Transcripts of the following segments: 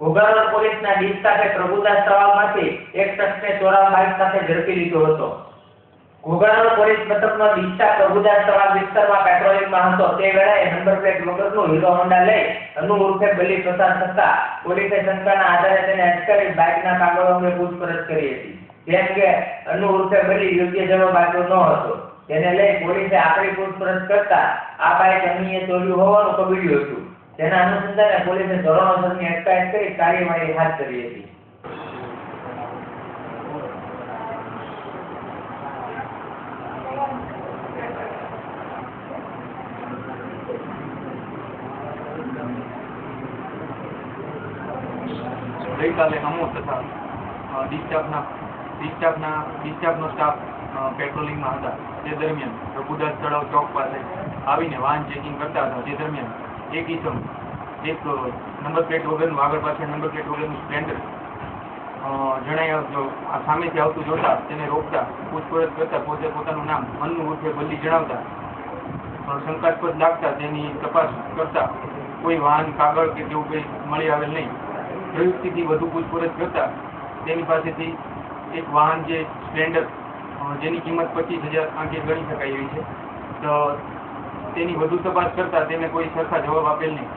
ઘોઘારોડ પોલીસના ડીપ સાથે પ્રભુદાસ તળાવમાંથી એક શખ્સને ચોરા બાઇક સાથે ઝડપી લીધો હતો. ઘોઘારોડ પોલીસ મથકનો ડીસા પ્રભુદાસ તળાવ વિસ્તારમાં પેટ્રોલિંગમાં હતો. તે વેળાએ નંબર પ્લેટ વગરનું હીરો હોન્ડા લઈ અનુ ઉર્ફે બલી પસાર થતા પોલીસે શંકાના આધારે તેને અટકાવી બાઇકના કાગળો અંગે પૂછપરછ કરી હતી. જેમ કે અનુ ઉર્ફે બલી યોગ્ય જવાબ આપ્યો ન હતો. તેને લઈ પોલીસે આપણી પૂછપરછ કરતા આ બાઇક અમીએ ચોર્યું હોવાનું કબૂલ્યું હતું. તેના અનુસંધાને પોલીસે ધોરણસરની અટકાયત કરી કાર્યવાહી હાથ ધરી હતી. ગઈકાલે હમો તથા ડિસ્ચાર્જના ડિસ્ચાર્જના, ડિસ્ચાર્જનો સ્ટાફ પેટ્રોલિંગમાં હતા. તે દરમિયાન પ્રભુદાસ તળાવ ચોક પાસે આવીને વાહન ચેકિંગ કરતા હતા. તે દરમિયાન એક ઇસમ એક નંબર પ્લેટ વગરનું આગળ પાછળ નંબર પ્લેટ વગરનું સ્પ્લેન્ડર અ, જણાય જો આ સામેથી આવતું જોતા તેને રોકતા પૂછપરછ કરતા પોતે પોતાનું નામ મનનું ઉઠે બલ્લી જણાવતા. પણ શંકાસ્પદ લાગતા તેની તપાસ કરતા કોઈ વાહન કાગળ કે તેવું કંઈ મળી આવેલ નહીં. પ્રયુક્તિથી વધુ પૂછપરછ કરતા તેની પાસેથી એક વાહન જે સ્પ્લેન્ડર જેની કિંમત પચીસ હજાર આંકે ગણી શકાય એવી છે. તો તેની વધુ તપાસ કરતા તેને કોઈ સરખા જવાબ આપેલ નહીં.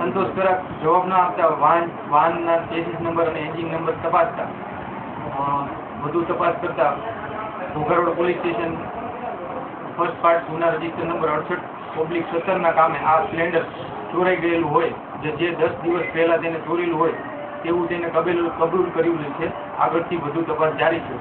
સંતોષકારક જવાબ ના આપતા વાહન વાહનના ચેસિસ નંબર અને એન્જિન નંબર તપાસતા. વધુ તપાસ કરતા Ghogha road police station first part ગુના રજિસ્ટર નંબર અડસઠ ઓબ્લિક સત્તરના કામે આ સિલિન્ડર ચોરાઈ ગયેલું હોય જે જે દસ દિવસ પહેલા તેને ચોરેલું હોય તેવું તેને કબેલ કબૂલ કર્યું છે. આગળથી વધુ તપાસ જારી છે.